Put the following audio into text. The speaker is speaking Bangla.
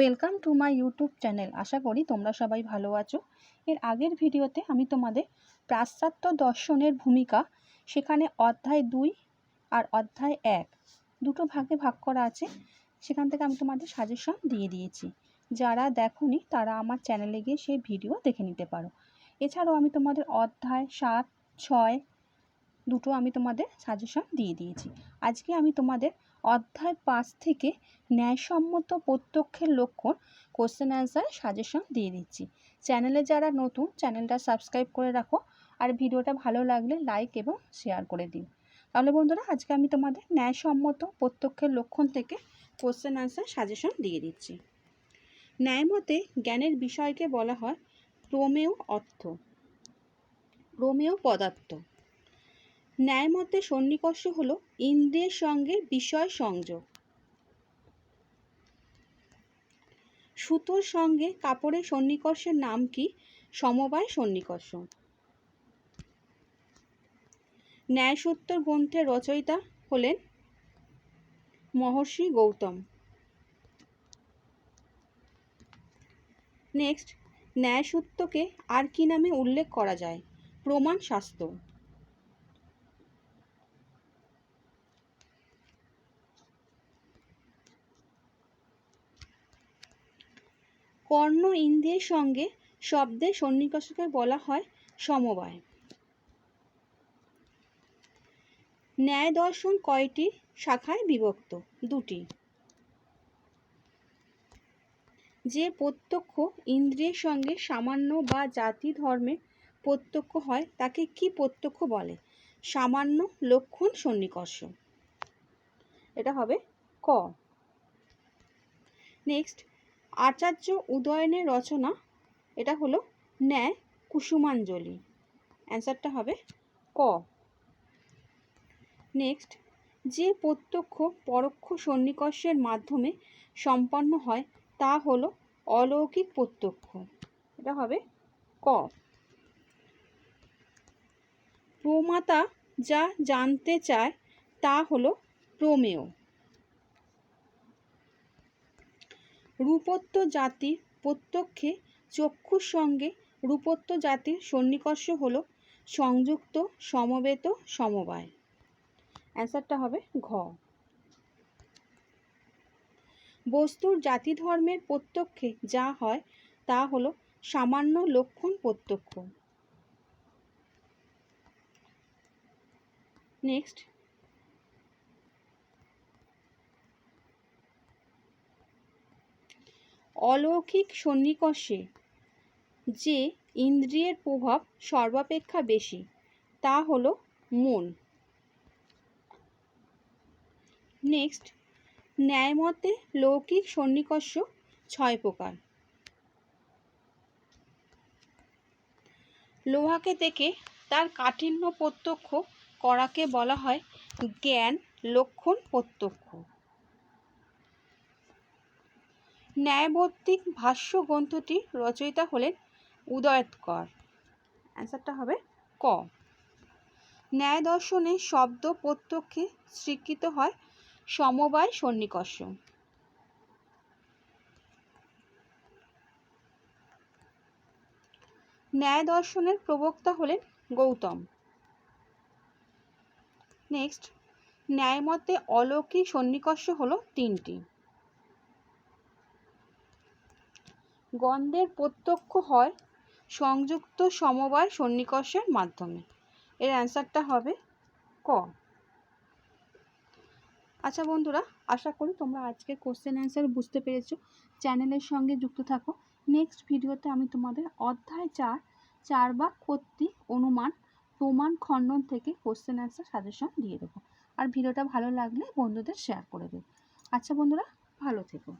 Welcome to my YouTube channel আশা করি তোমরা সবাই ভালো আছো। এর আগের ভিডিওতে আমি তোমাদের পাশ্চাত্য দর্শনের ভূমিকা, সেখানে অধ্যায় দুই আর অধ্যায় এক দুটো ভাগে ভাগ করা আছে। সেখান থেকে আমি তোমাদের সাজেশন দিয়ে দিয়েছি। যারা দেখোনি, তারা আমার চ্যানেলে গিয়ে সেই ভিডিও দেখে নিতে পারো। এছাড়াও আমি তোমাদের অধ্যায় সাত, ছয় দুটো আমি তোমাদের সাজেশন দিয়ে দিয়েছি। আজকে আমি তোমাদের অধ্যায় পাঁচ থেকে ন্যায়সম্মত প্রত্যক্ষের লক্ষণ কোশ্চেন অ্যান্সার সাজেশন দিয়ে দিচ্ছি। চ্যানেলে যারা নতুন চ্যানেলটা সাবস্ক্রাইব করে রাখো আর ভিডিওটা ভালো লাগলে লাইক এবং শেয়ার করে দিও। তাহলে বন্ধুরা, আজকে আমি তোমাদের ন্যায়সম্মত প্রত্যক্ষের লক্ষণ থেকে কোশ্চেন অ্যান্সার সাজেশন দিয়ে দিচ্ছি। ন্যায়মতে জ্ঞানের বিষয়কে বলা হয় প্রমেয় অর্থ। প্রমেয় পদার্থ। ন্যায়মতে সন্নিকর্ষ হলো ইন্দ্রিয়ের সঙ্গে বিষয় সংযোগ। সুতোর সঙ্গে কাপড়ের সন্নিকর্ষের নাম কি? সমবায় সন্নিকর্ষ। ন্যায়সূত্র গ্রন্থের রচয়িতা হলেন মহর্ষি গৌতম। নেক্সট ন্যায়সূত্রকে আর কি নামে উল্লেখ করা যায়? প্রমাণ শাস্ত্র কর্ণ ইন্দ্রিয়ের সঙ্গে শব্দের সন্নিকর্ষকে বলা হয় সমবায়। ন্যায় দর্শন কয়টি? শাখায় বিভক্ত, দুটি। যে প্রত্যক্ষ ইন্দ্রিয়ের সঙ্গে সামান্য বা জাতি ধর্মে প্রত্যক্ষ হয়, তাকে কি প্রত্যক্ষ বলে? সামান্য লক্ষণ সন্নিকর্ষ। এটা হবে ক। নেক্সট আচার্য উদয়নের রচনা, এটা হলো ন্যায় কুসুমাঞ্জলি। অ্যান্সারটা হবে ক। নেক্সট যে প্রত্যক্ষ পরোক্ষ সন্নিকর্ষের মাধ্যমে সম্পন্ন হয়, তা হলো অলৌকিক প্রত্যক্ষ। এটা হবে ক। প্রমাতা যা জানতে চায়, তা হলো প্রমেয়। রূপত্ব জাতির প্রত্যক্ষে চক্ষুর সঙ্গে রূপত্ব জাতির সন্নিকর্ষ হল সংযুক্ত, সমবেত, সমবায়। অ্যান্সারটা হবে ঘ। বস্তুর জাতি ধর্মের প্রত্যক্ষে যা হয় তা হল সামান্য লক্ষণ প্রত্যক্ষ। নেক্সট অলৌকিক সন্নিকর্ষে, যে ইন্দ্রিয়ের প্রভাব সর্বাপেক্ষা বেশি, তা হল মন। নেক্সট ন্যায়মতে লৌকিক সন্নিকর্ষ ছয় প্রকার। লোহাকে দেখে তার কাঠিন্য প্রত্যক্ষ করাকে বলা হয় জ্ঞান লক্ষণ প্রত্যক্ষ। ন্যায়বর্তিক ভাষ্য গ্রন্থটি রচয়িতা হলেন উদয়ৎকর অ্যান্সারটা হবে ক। ন্যায় দর্শনে শব্দ প্রত্যক্ষে স্বীকৃত হয় সমবায় সন্নিকর্ষ। ন্যায় দর্শনের প্রবক্তা হলেন গৌতম। নেক্সট ন্যায়মতে অলৌকিক সন্নিকর্ষ হলো তিনটি। গন্ধের প্রত্যক্ষ হয় সংযুক্ত সমবায় সন্নিকর্ষের মাধ্যমে। এর অ্যান্সারটা হবে ক। আচ্ছা বন্ধুরা, আশা করি তোমরা আজকে কোশ্চেন অ্যান্সার বুঝতে পেরেছ। চ্যানেলের সঙ্গে যুক্ত থাকো। নেক্সট ভিডিওতে আমি তোমাদের অধ্যায় চার চার বা কর্তৃক অনুমান, প্রমাণ খণ্ডন থেকে কোশ্চেন অ্যান্সার সাজেশন দিয়ে দেবো। আর ভিডিওটা ভালো লাগলে বন্ধুদের শেয়ার করে দেবো। আচ্ছা বন্ধুরা, ভালো থেকো।